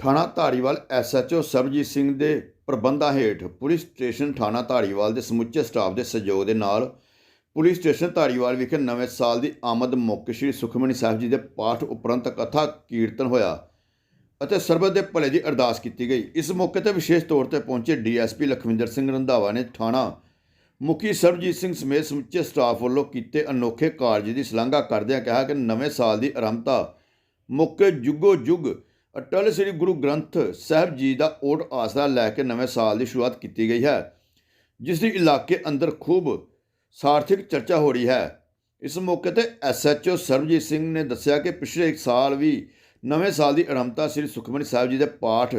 ਥਾਣਾ ਧਾਰੀਵਾਲ ਐਸਐਚਓ ਸਰਬਜੀਤ ਸਿੰਘ ਦੇ ਪ੍ਰਬੰਧਾਂ ਹੇਠ ਪੁਲਿਸ ਸਟੇਸ਼ਨ ਥਾਣਾ ਧਾਰੀਵਾਲ ਦੇ ਸਮੁੱਚੇ ਸਟਾਫ ਦੇ ਸਹਿਯੋਗ ਦੇ ਨਾਲ ਪੁਲਿਸ ਸਟੇਸ਼ਨ ਧਾਰੀਵਾਲ ਵਿਖੇ ਨਵੇਂ ਸਾਲ ਦੀ ਆਮਦ ਮੌਕੇ ਸ੍ਰੀ ਸੁਖਮਨੀ ਸਾਹਿਬ ਜੀ ਦੇ ਪਾਠ ਉਪਰੰਤ ਕਥਾ ਕੀਰਤਨ ਹੋਇਆ ਅਤੇ ਸਰਬਤ ਦੇ ਭਲੇ ਦੀ ਅਰਦਾਸ ਕੀਤੀ ਗਈ। ਇਸ ਮੌਕੇ ਤੇ ਵਿਸ਼ੇਸ਼ ਤੌਰ ਤੇ ਪਹੁੰਚੇ ਡੀਐਸਪੀ ਲਖਵਿੰਦਰ ਸਿੰਘ ਰੰਧਾਵਾ ਨੇ ਥਾਣਾ ਮੁਖੀ ਸਰਬਜੀਤ ਸਿੰਘ ਸਮੇਤ ਸਮੁੱਚੇ ਸਟਾਫ ਵੱਲੋਂ ਕੀਤੇ ਅਨੋਖੇ ਕਾਰਜ ਦੀ ਸ਼ਲਾਘਾ ਕਰਦਿਆਂ ਕਿਹਾ ਕਿ ਨਵੇਂ ਸਾਲ ਦੀ ਆਰੰਭਤਾ ਮੌਕੇ ਜੁਗੋ ਜੁਗ ਅਟਲ ਸ੍ਰੀ ਗੁਰੂ ਗ੍ਰੰਥ ਸਾਹਿਬ ਜੀ ਦਾ ਓਟ ਆਸਰਾ ਲੈ ਕੇ ਨਵੇਂ ਸਾਲ ਦੀ ਸ਼ੁਰੂਆਤ ਕੀਤੀ ਗਈ ਹੈ, ਜਿਸ ਦੀ ਇਲਾਕੇ ਅੰਦਰ ਖੂਬ ਸਾਰਥਿਕ ਚਰਚਾ ਹੋ ਰਹੀ ਹੈ। ਇਸ ਮੌਕੇ ਤੇ ਐਸਐਚਓ ਸਰਬਜੀਤ ਸਿੰਘ ਨੇ ਦੱਸਿਆ ਕਿ ਪਿਛਲੇ ਇੱਕ ਸਾਲ ਵੀ ਨਵੇਂ ਸਾਲ ਦੀ ਆਰੰਭਤਾ ਸ੍ਰੀ ਸੁਖਮਨੀ ਸਾਹਿਬ ਜੀ ਦੇ ਪਾਠ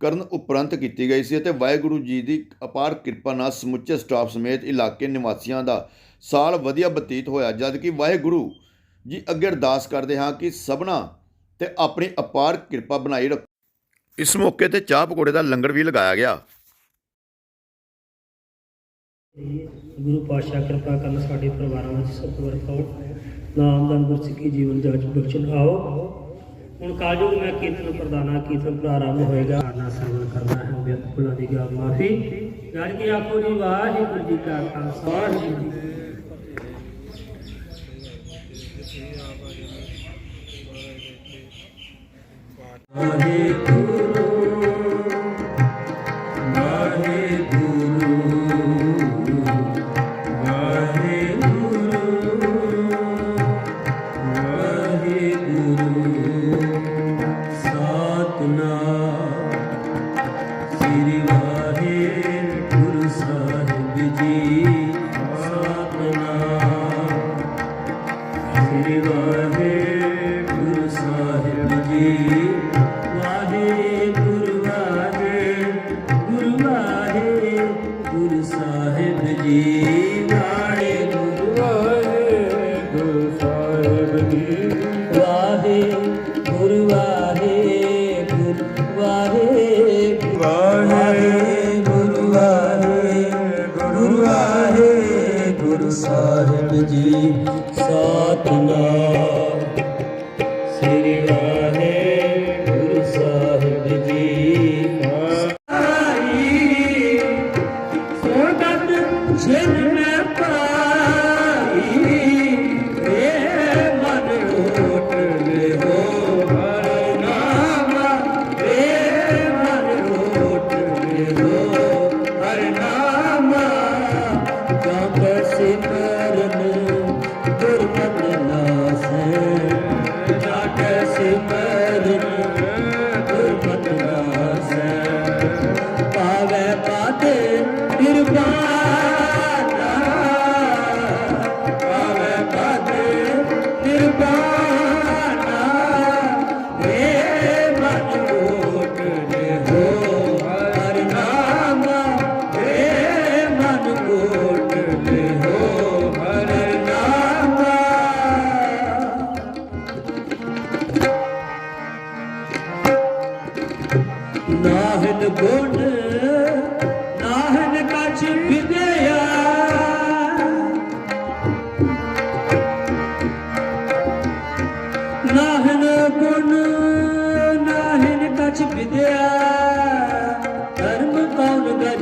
ਕਰਨ ਉਪਰੰਤ ਕੀਤੀ ਗਈ ਸੀ ਅਤੇ ਵਾਹਿਗੁਰੂ ਜੀ ਦੀ ਅਪਾਰ ਕਿਰਪਾ ਨਾਲ ਸਮੁੱਚੇ ਸਟਾਫ ਸਮੇਤ ਇਲਾਕੇ ਨਿਵਾਸੀਆਂ ਦਾ ਸਾਲ ਵਧੀਆ ਬਤੀਤ ਹੋਇਆ ਜਦ ਕਿ ਵਾਹਿਗੁਰੂ ਜੀ ਅੱਗੇ ਅਰਦਾਸ ਕਰਦੇ ਹਾਂ ਕਿ ਸਭਨਾ ਤੇ ਆਪਣੀ ਅਪਾਰ ਕਿਰਪਾ ਬਣਾਈ ਰੱਖੋ। ਇਸ ਮੌਕੇ ਤੇ ਚਾਹ ਪਕੌੜੇ ਦਾ ਲੰਗਰ ਵੀ ਲਗਾਇਆ ਗਿਆ। ਗੁਰੂ ਪਾਤਸ਼ਾਹ ਕਿਰਪਾ ਕਰਨ ਸਾਡੇ ਪਰਿਵਾਰਾਂ ਵਿੱਚ ਸੁਖ ਵਰਤਾਓ ਨਾਮਦਾਨ ਗੁਰਸਿੱਖੀ ਜੀਵਨ ਜਾਂਚ ਬਖਸ਼ਣ ਆਓ। ਹੁਣ ਕਾਲਯੁਗ ਮੈਂ ਕੀਰਤਨ ਪ੍ਰਦਾਨਾ ਕੀਰਤਨ ਪ੍ਰਾਰੰਭ ਹੋਏਗਾ। ਆਨਾ ਸਰਵਣ ਕਰਨਾ ਹੈ ਬੇਅੰਤ ਭੁੱਲਾਂ ਦੀ ਗਾ ਮਾਫੀ। ਜਦ ਕਿ ਆਖੋ ਜੀ, ਵਾਹਿਗੁਰੂ ਜੀ ਕਾ ਖਾਲਸਾ, ਵਾਹਿਗੁਰੂ ਜੀ ਕੀ ਫਤਿਹ। ਸ੍ਰੀ ਸਾਹਿਬ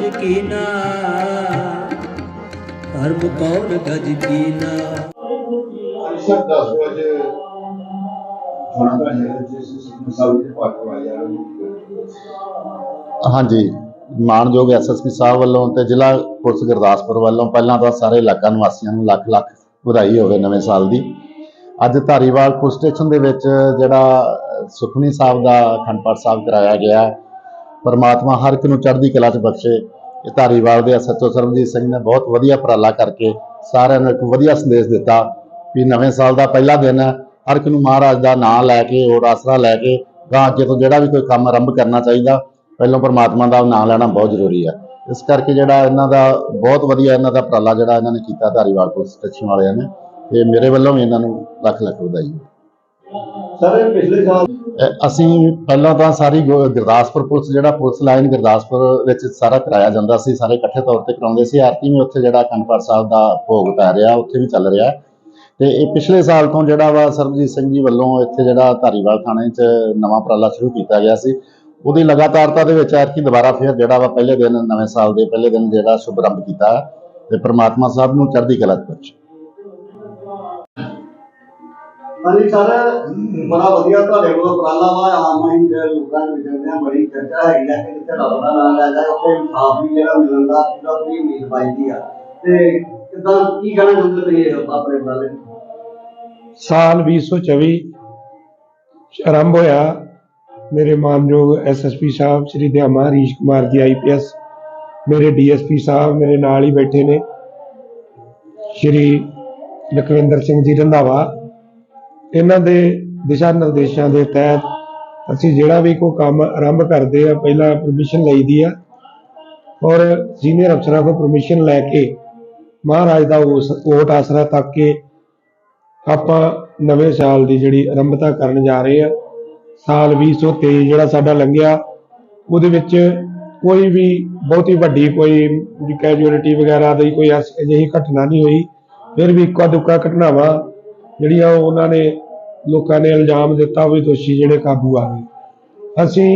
ਕੌਣ ਗਜ ਕੀਨਾ ਧਰਮ ਕੌਣ ਗਜ ਕੀਨਾ ਸਰ 10 ਵਜੇ ਥਾਣਾ ਹੈ ਜਿਸ ਮਸਾਲੇ ਦੇ ਪਾਠ ਵਾਇਆ ਹਾਂਜੀ ਮਾਨਯੋਗ ਐਸਐਸਪੀ ਸਾਹਿਬ ਵੱਲੋਂ ਤੇ ਜ਼ਿਲ੍ਹਾ ਪੁਲਿਸ ਗੁਰਦਾਸਪੁਰ ਵੱਲੋਂ ਪਹਿਲਾਂ ਤਾਂ ਸਾਰੇ ਇਲਾਕਾ ਨਿਵਾਸੀਆਂ ਨੂੰ ਲੱਖ ਲੱਖ ਵਧਾਈ ਹੋਵੇ ਨਵੇਂ ਸਾਲ ਦੀ। ਅੱਜ ਧਾਰੀਵਾਲ ਪੁਲਿਸ ਸਟੇਸ਼ਨ ਦੇ ਵਿੱਚ ਜਿਹੜਾ ਸੁਖਮਨੀ ਸਾਹਿਬ ਦਾ ਅਖੰਡ ਪਾਠ ਸਾਹਿਬ ਕਰਾਇਆ ਗਿਆ ਪਰਮਾਤਮਾ ਹਰ ਇੱਕ ਨੂੰ ਚੜ੍ਹਦੀ ਕਲਾ 'ਚ ਬਖਸ਼ੇ। ਇਹ ਧਾਰੀਵਾਲ ਦੇ ਐਸਐਚਓ ਸਰਬਜੀਤ ਸਿੰਘ ਨੇ ਬਹੁਤ ਵਧੀਆ ਉਪਰਾਲਾ ਕਰਕੇ ਸਾਰਿਆਂ ਨੂੰ ਇੱਕ ਵਧੀਆ ਸੰਦੇਸ਼ ਦਿੱਤਾ ਵੀ ਨਵੇਂ ਸਾਲ ਦਾ ਪਹਿਲਾ ਦਿਨ ਹੈ। ਹਰ ਇੱਕ ਨੂੰ ਮਹਾਰਾਜ ਦਾ ਨਾਮ ਲੈ ਕੇ ਔਰ ਆਸਰਾ ਲੈ ਕੇ ਗਾਂ ਅੱਗੇ ਤੋਂ ਜਿਹੜਾ ਵੀ ਕੋਈ ਕੰਮ ਆਰੰਭ ਕਰਨਾ ਚਾਹੀਦਾ, ਪਹਿਲਾਂ ਪਰਮਾਤਮਾ ਦਾ ਨਾਮ ਲੈਣਾ ਬਹੁਤ ਜ਼ਰੂਰੀ ਹੈ। ਇਸ ਕਰਕੇ ਜਿਹੜਾ ਇਹਨਾਂ ਦਾ ਬਹੁਤ ਵਧੀਆ ਇਹਨਾਂ ਦਾ ਉਪਰਾਲਾ ਜਿਹੜਾ ਇਹਨਾਂ ਨੇ ਕੀਤਾ ਧਾਰੀਵਾਲ ਪੁਲਿਸ ਸਟੇਸ਼ਨ ਵਾਲਿਆਂ ਨੇ ਤੇ ਮੇਰੇ ਵੱਲੋਂ ਵੀ ਇਹਨਾਂ ਨੂੰ ਲੱਖ ਲੱਖ ਵਧਾਈ ਸਰ ਪਿਛਲੇ ਸਾਲ ਅਸੀਂ ਪਹਿਲਾਂ ਤਾਂ ਸਾਰੀ ਗੁਰਦਾਸਪੁਰ ਪੁਲਿਸ, ਜਿਹੜਾ ਪੁਲਿਸ ਲਾਈਨ ਗੁਰਦਾਸਪੁਰ ਵਿੱਚ ਸਾਰਾ ਕਰਾਇਆ ਜਾਂਦਾ ਸੀ, ਸਾਰੇ ਇਕੱਠੇ ਤੌਰ ਤੇ ਕਰਾਉਂਦੇ ਸੀ। ਆਰਤੀ ਵੀ ਉੱਥੇ ਜਿਹੜਾ ਅਖੰਡ ਸਾਹਿਬ ਦਾ ਭੋਗ ਪੈ ਰਿਹਾ, ਉੱਥੇ ਵੀ ਚੱਲ ਰਿਹਾ। ਤੇ ਇਹ ਪਿਛਲੇ ਸਾਲ ਤੋਂ ਜਿਹੜਾ ਵਾ ਸਰਬਜੀਤ ਸਿੰਘ ਜੀ ਵੱਲੋਂ ਇੱਥੇ ਜਿਹੜਾ ਧਾਰੀਵਾਲ ਥਾਣੇ 'ਚ ਨਵਾਂ ਉਪਰਾਲਾ ਸ਼ੁਰੂ ਕੀਤਾ ਗਿਆ ਸੀ। ਉਹਦੀ ਲਗਾਤਾਰਤਾ ਦੇ ਵਿੱਚ ਐਤਕੀ ਦੁਬਾਰਾ ਫੇਰ ਜਿਹੜਾ ਵਾ ਪਹਿਲੇ ਦਿਨ, ਨਵੇਂ ਸਾਲ ਦੇ ਪਹਿਲੇ ਦਿਨ ਜਿਹੜਾ ਸ਼ੁਭਰੰਭ ਕੀਤਾ ਤੇ ਪ੍ਰਮਾਤਮਾ ਸਾਹਿਬ ਨੂੰ ਚੜ੍ਹਦੀ ਕਲਾ ਚ ਬਖਸ਼ੇ। ਹਾਂਜੀ ਸਰ, ਬੜਾ ਵਧੀਆ ਤੁਹਾਡੇ ਕੋਲ ਉਪਰਾਲਾ ਵਾ ਆਨਲਾਈਨ ਦੇ ਲੋਕਾਂ ਦੇ ਵਿੱਚ ਆ ਬੜੀ ਚਰਚਾ ਹੈਗੀ ਹੈ ਕਿ ਜਿੱਥੇ ਰੱਬ ਦਾ ਨਾਮ ਲੈ ਜਾਏ ਉੱਥੇ ਇਨਸਾਫ ਵੀ ਜਿਹੜਾ ਮਿਲਣ ਦਾ, ਪੂਰਾ ਪੂਰੀ ਉਮੀਦ ਪਾਈਦੀ ਆ। ਤੇ ਕਿਦਾਂ, ਕੀ ਕਹਿਣਾ ਚਾਹੁੰਦੇ ਤੁਸੀਂ ਇਹ ਆਪਣੇ ਉਪਰਾਲੇ ਸਾਲ 2024 ਆਰੰਭ ਹੋਇਆ, ਮੇਰੇ ਮਾਨਯੋਗ ਐਸਐਸਪੀ ਸਾਹਿਬ, ਸ੍ਰੀ ਦਿਆਮਾ ਹਰੀਸ਼ ਕੁਮਾਰ ਜੀ ਆਈਪੀਐਸ ਮੇਰੇ ਡੀਐਸਪੀ ਸਾਹਿਬ ਮੇਰੇ ਨਾਲ ਹੀ ਬੈਠੇ ਨੇ, ਸ੍ਰੀ ਲਖਵਿੰਦਰ ਸਿੰਘ ਜੀ ਰੰਧਾਵਾ ਇਹਨਾਂ ਦੇ ਦਿਸ਼ਾ ਨਿਰਦੇਸ਼ਾਂ ਦੇ ਤਹਿਤ ਅਸੀਂ ਜਿਹੜਾ ਵੀ ਕੋਈ ਕੰਮ ਆਰੰਭ ਕਰਦੇ ਆ, ਪਹਿਲਾਂ ਪਰਮਿਸ਼ਨ ਲਈਦੀ ਆ ਔਰ ਸੀਨੀਅਰ ਅਫਸਰਾਂ ਕੋਲ ਪਰਮਿਸ਼ਨ ਲੈ ਕੇ ਮਹਾਰਾਜ ਦਾ ਉਸ ਕੋਟ ਆਸਰਾ ਤੱਕ ਕੇ ਆਪਾਂ ਨਵੇਂ ਸਾਲ ਦੀ ਜਿਹੜੀ ਆਰੰਭਤਾ ਕਰਨ ਜਾ ਰਹੇ ਆ, ਸਾਲ 2023 ਜਿਹੜਾ ਸਾਡਾ ਲੰਘਿਆ, ਉਹਦੇ ਵਿੱਚ ਕੋਈ ਵੀ ਬਹੁਤੀ ਵੱਡੀ ਕੋਈ ਕੈਜੂਅਲਟੀ ਵਗੈਰਾ ਦੀ ਕੋਈ ਐਸ- ਅਜਿਹੀ ਘਟਨਾ ਨਹੀਂ ਹੋਈ, ਫਿਰ ਵੀ ਇੱਕਾ ਦੁੱਕਾ ਘਟਨਾਵਾਂ ਜਿਹੜੀਆਂ ਉਹਨਾਂ ਨੇ ਲੋਕਾਂ ਨੇ ਇਲਜ਼ਾਮ ਦਿੱਤਾ ਵੀ ਦੋਸ਼ੀ ਜਿਹੜੇ ਕਾਬੂ ਆ ਗਏ। ਅਸੀਂ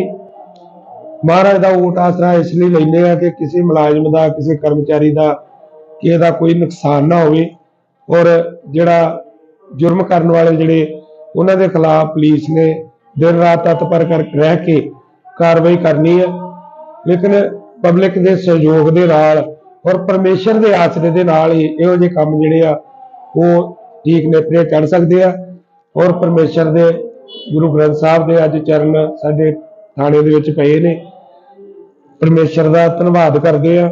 ਮਹਾਰਾਜ ਦਾ ਵੋਟ ਆਸਰਾ ਇਸ ਲਈ ਲੈਂਦੇ ਆ ਕਿ ਕਿਸੇ ਮੁਲਾਜ਼ਮ ਦਾ, ਕਿਸੇ ਕਰਮਚਾਰੀ ਦਾ ਕਿਸੇ ਦਾ ਕੋਈ ਨੁਕਸਾਨ ਨਾ ਹੋਵੇ ਔਰ ਜਿਹੜਾ ਜੁਰਮ ਕਰਨ ਵਾਲੇ ਜਿਹੜੇ ਉਹਨਾਂ ਦੇ ਖਿਲਾਫ ਪੁਲਿਸ ਨੇ ਦਿਨ ਰਾਤ ਤਤਪਰ ਕਰ, ਰਹਿ ਕੇ ਕਾਰਵਾਈ ਕਰਨੀ ਹੈ। ਲੇਕਿਨ ਪਬਲਿਕ ਦੇ ਸਹਿਯੋਗ ਦੇ ਨਾਲ ਔਰ ਪਰਮੇਸ਼ਰ ਦੇ ਆਸਰੇ ਦੇ ਨਾਲ ਹੀ ਇਹੋ ਜਿਹੇ ਕੰਮ ਜਿਹੜੇ ਆ, ਉਹ ਠੀਕ ਨੇਪਰੇ ਚੜ ਸਕਦੇ ਆ। ਔਰ ਪਰਮੇਸ਼ਰ ਦੇ ਗੁਰੂ ਗ੍ਰੰਥ ਸਾਹਿਬ ਦੇ ਅੱਜ ਚਰਨ ਸਾਡੇ ਥਾਣੇ ਦੇ ਵਿੱਚ ਪਏ ਨੇ। ਪਰਮੇਸ਼ਰ ਦਾ ਧੰਨਵਾਦ ਕਰਦੇ ਆ।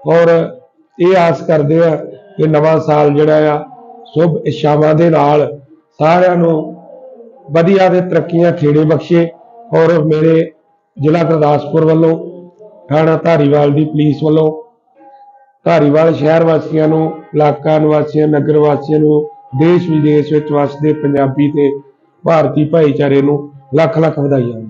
ਔਰ ਇਹ ਆਸ ਕਰਦੇ ਆ ਕਿ ਨਵਾਂ ਸਾਲ ਜਿਹੜਾ ਆ, ਸ਼ੁਭ ਇੱਛਾਵਾਂ ਦੇ ਨਾਲ ਸਾਰਿਆਂ ਨੂੰ ਵਧੀਆ ਤੇ ਤਰੱਕੀਆਂ ਖੇੜੇ ਬਖਸ਼ੇ। ਔਰ ਮੇਰੇ ਜ਼ਿਲ੍ਹਾ ਗੁਰਦਾਸਪੁਰ ਵੱਲੋਂ, ਥਾਣਾ ਧਾਰੀਵਾਲ ਦੀ ਪੁਲਿਸ ਵੱਲੋਂ, ਧਾਰੀਵਾਲ ਸ਼ਹਿਰ ਵਾਸੀਆਂ ਨੂੰ, ਇਲਾਕਾ ਨਿਵਾਸੀਆਂ, ਨਗਰ ਵਾਸੀਆਂ ਨੂੰ ਦੇਸ਼ ਵਿਦੇਸ਼ ਵਿੱਚ ਵਸਦੇ ਪੰਜਾਬੀ ਤੇ ਭਾਰਤੀ ਭਾਈਚਾਰੇ ਨੂੰ ਲੱਖ ਲੱਖ ਵਧਾਈਆਂ।